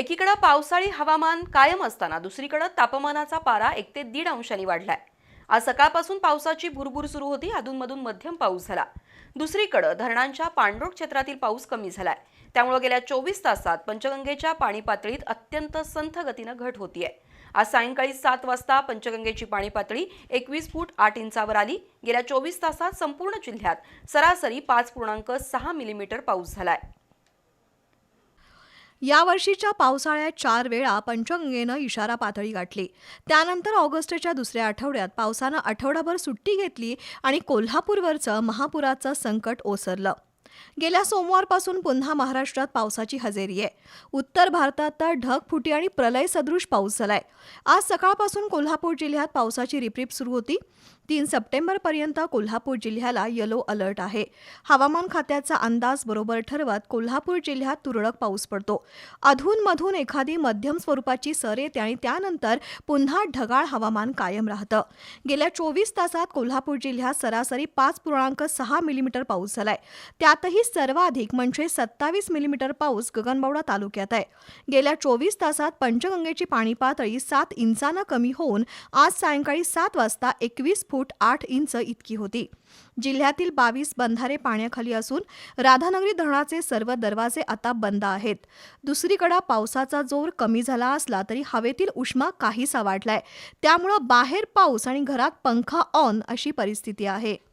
एकीकडे पावसाळी हवामान कायम असताना दुसरीकडे तापमानाचा पारा एक ते दीड अंशांनी वाढलाय. आज सकाळपासून पावसाची भुरभूर सुरू होती अधूनमधून मध्यम पाऊस झाला. दुसरीकडे धरणांच्या पाणलोट क्षेत्रातील पाऊस कमी झालाय. त्यामुळे गेल्या चोवीस तासात पंचगंगेच्या पाणी पातळीत अत्यंत संथ गतीनं घट होतीये. आज सायंकाळी सात वाजता पंचगंगेची पाणी पातळी एकवीस फूट आठ इंचावर आली. गेल्या चोवीस तासात संपूर्ण जिल्ह्यात सरासरी पाच पूर्णांक सहा मिलीमीटर पाऊस झालाय. यावर्षीच्या पावसाळ्यात चार वेळा पंचगंगेनं इशारा पातळी गाठली. त्यानंतर ऑगस्टच्या दुसऱ्या आठवड्यात पावसानं आठवडाभर सुट्टी घेतली आणि कोल्हापूरवरचं महापुराचं संकट ओसरलं. गेल्या सोमवारपासून पुन्हा महाराष्ट्रात पावसाची हजेरी आहे. उत्तर भारतात तर ढगफुटी आणि प्रलय सदृश पाऊस झालाय. आज सकाळपासून कोल्हापूर जिल्ह्यात पावसाची रिपरिप सुरू होती. तीन सप्टेंबरपर्यंत कोल्हापूर जिल्ह्याला येलो अलर्ट आहे. हवामान खात्याचा अंदाज बरोबर ठरवत कोल्हापूर जिल्ह्यात तुरळक पाऊस पडतो. अधूनमधून एखादी मध्यम स्वरूपाची सर येते आणि त्यानंतर पुन्हा ढगाळ हवामान कायम राहतं. गेल्या चोवीस तासात कोल्हापूर जिल्ह्यात सरासरी पाच पूर्णांक सहा मिलीमीटर पाऊस झालाय. त्यातही सर्वाधिक म्हणजे सत्तावीस मिलीमीटर पाऊस गगनबावडा तालुक्यात आहे. गेल्या चोवीस तासात पंचगंगेची पाणी पातळी सात इंचानं कमी होऊन आज सायंकाळी सात वाजता एकवीस फूट आठ इंच इतकी होती. जिल्ह्यातील बावीस बंधारे पाण्याखाली असून राधानगरी धरणाचे सर्व दरवाजे आता बंद आहेत. दुसरीकडे पावसाचा जोर कमी झाला असला तरी हवेतील उष्मा काहीसा वाढलाय. त्यामुळं बाहेर पाऊस आणि घरात पंखा ऑन अशी परिस्थिती आहे.